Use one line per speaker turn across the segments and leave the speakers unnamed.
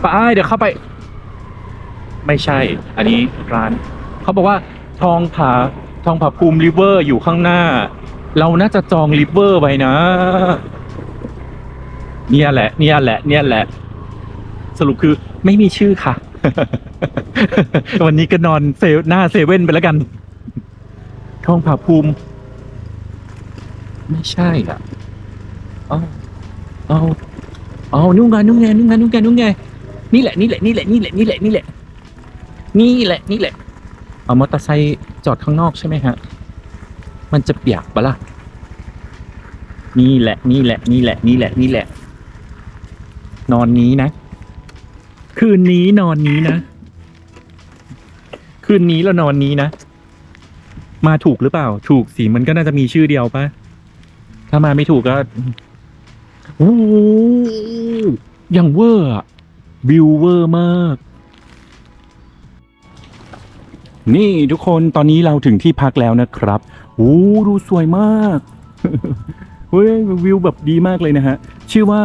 ไปเดี๋ยวเข้าไป ไม่ใช่ อันนี้ร้าน เขาบอกว่าทองผาทองผาภูมิริเวอร์อยู่ข้างหน้า เราน่าจะจองริเวอร์ไว้นะ เนี่ยแหละ เนี่ยแหละ เนี่ยแหละ สรุปคือไม่มีชื่อค่ะ วันนี้ก็นอนเซหน้าเซเว่นไปแล้วกัน ทองผาภูมิ ไม่ใช่อะเอาเอาเอานุ่งไงนุ่งไงนุ่งไงนุ่งไงนุ่งไง นี่แหละนี่แหละนี่แหละนี่แหละนี่แหละนี่แหละนี่แหละนี่แหละ เอามอเตอร์ไซค์จอดข้างนอกใช่ไหมฮะ มันจะเปียกปะล่ะ นี่แหละนี่แหละนี่แหละนี่แหละนี่แหละ นอนนี้นะ คืนนี้นอนนี้นะ คืนนี้แล้วนอนนี้นะ มาถูกหรือเปล่า ถูกสิมันก็น่าจะมีชื่อเดียวปะถ้ามาไม่ถูกก็โอ้ยังเวอร์อ วิวเวอร์มาก นี่ทุกคนตอนนี้เราถึงที่พักแล้วนะครับโอ้ดูสวยมากเฮ้ยวิวแบบดีมากเลยนะฮะ ชื่อว่า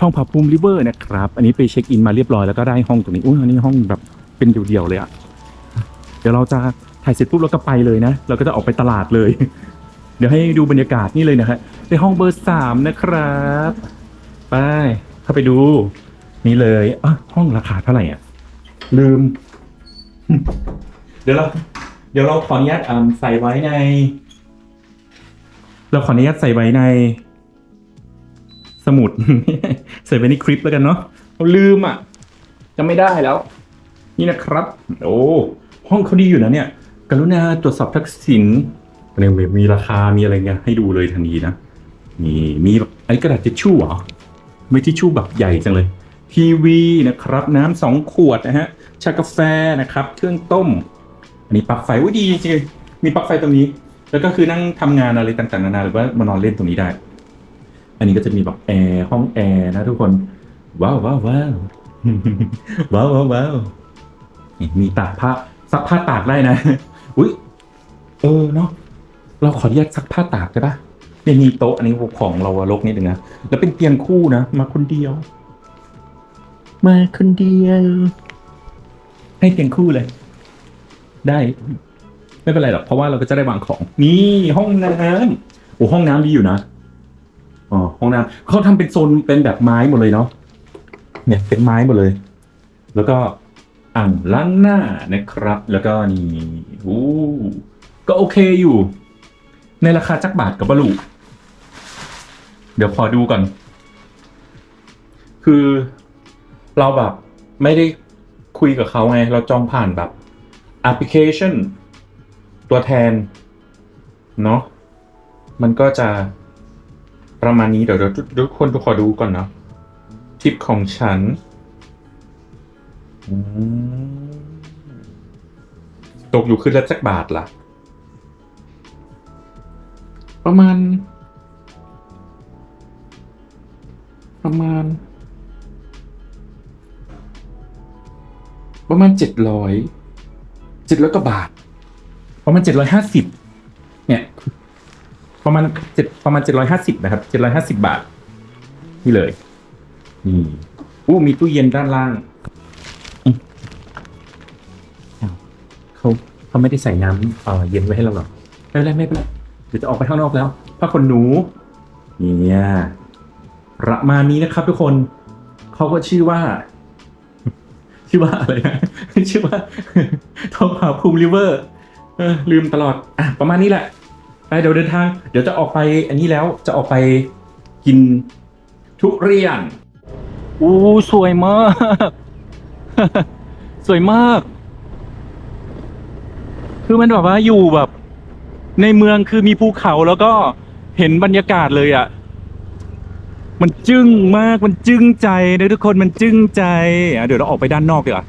ทองผาภูมิริเวอร์นะครับ อันนี้ไปเช็คอินมาเรียบร้อยแล้วก็ได้ห้องตรงนี้อุ้ยอันนี้ห้องแบบเป็นเดี่ยวๆเลยอะเดี๋ยวเราจะถ่ายเสร็จปุ๊บเราก็ไปเลยนะ เราก็จะออกไปตลาดเลย เดี๋ยวให้ดูบรรยากาศนี่เลยนะฮะในห้องเบอร์สามนะครับ ไปเข้าไปดู นี่เลยอะห้องราคาเท่าไหร่อะ ลืม เดี๋ยวเราเดี๋ยวเราขออนุญาตอ่าใส่ไว้ใน เราขออนุญาตใส่ไว้ใน สมุด ใส่ไว้ในคลิปแล้วกันเนาะเราลืมอะจะไม่ได้แล้ว นี่นะครับ โอ้ห้องเขาดีอยู่นะเนี่ย กรุณาตรวจสอบทักษิณเนี่ยมีราคามีอะไรเงี้ยให้ดูเลยทันทีนะนี่มีแบบไอ้กระดาษทิชชู่เหรอไม่ทิชชู่แบบใหญ่จังเลย ทีวีนะครับน้ำสองขวดนะฮะชากาแฟนะครับ เครื่องต้ม อันนี้ปลั๊กไฟอุ้ยดีจริงมีปลั๊กไฟตรงนี้ แล้วก็คือนั่งทำงานอะไรต่างๆนานาหรือว่ามานอนเล่นตรงนี้ได้ อันนี้ก็จะมีแบบแอร์ห้องแอร์นะทุกคนว้าวว้าวว้าวว้าวว้าววาวมีตากผ้าซักผ้าตากได้นะอุ้ยเออเนาะเราขออนุญาตซักผ้าตากได้ปะเนี่ยมีโต๊ะอันนี้ของเราอะลกนิดนึงนะแล้วเป็นเตียงคู่นะ มาคนเดียว มาคนเดียว ให้เตียงคู่เลย ได้ ไม่เป็นไรหรอกเพราะว่าเราก็จะได้วางของ นี่ห้องน้ำโอ้ห้องน้ำดีอยู่นะอ๋อห้องน้ำเขาทำเป็นโซนเป็นแบบไม้หมดเลยเนาะเนี่ยเป็นไม้หมดเลย แล้วก็อ่างล้างหน้านะครับ แล้วก็นี่โอ้ก็โอเคอยู่ ในราคาจักบาทกับบลูเดี๋ยวขอดูก่อน คือ เราแบบไม่ได้คุยกับเขาไง เราจองผ่านแบบแอปพลิเคชัน ตัวแทน เนาะมันก็จะประมาณนี้เดี๋ยวเดี๋ยวทุกคนทุกขอดูก่อนเนาะทิปของฉันตกอยู่ขึ้นละจักบาทล่ะประมาณ ประมาณ ประมาณเจ็ดร้อยเจ็ดร้อยกว่าบาท ประมาณเจ็ดร้อยห้าสิบเนี่ย ประมาณเจ็ดประมาณเจ็ดร้อยห้าสิบนะครับเจ็ดร้อยห้าสิบาท นี่เลย นี่อู้มีตู้เย็นด้านล่างอืมอ้าวเขาเขาไม่ได้ใส่น้ำเอ่อเย็นไว้ให้เราหรอไม่เป็นไรไม่เป็นไรเดี๋ยวจะออกไปข้างนอกแล้วผ้าขนหนูเนี่ยประมาณนี้นะครับทุกคนเขาก็ชื่อว่า ชื่อว่าอะไรนะชื่อว่าทองผาภูมิริเวอร์ลืมตลอดอะประมาณนี้แหละไปเดี๋ยวเดินทาง เดี๋ยวจะออกไปอันนี้แล้วจะออกไปกินทุเรียนอู้สวยมาก สวยมาก คือมันแบบว่าอยู่แบบ ในเมืองคือมีภูเขาแล้วก็เห็นบรรยากาศเลยอะ่ะ มันจึ้งมากมันจึ้งใจนะทุกคนมันจึ้งใจอะเดี๋ยวเราออกไปด้านนอกดีกว่า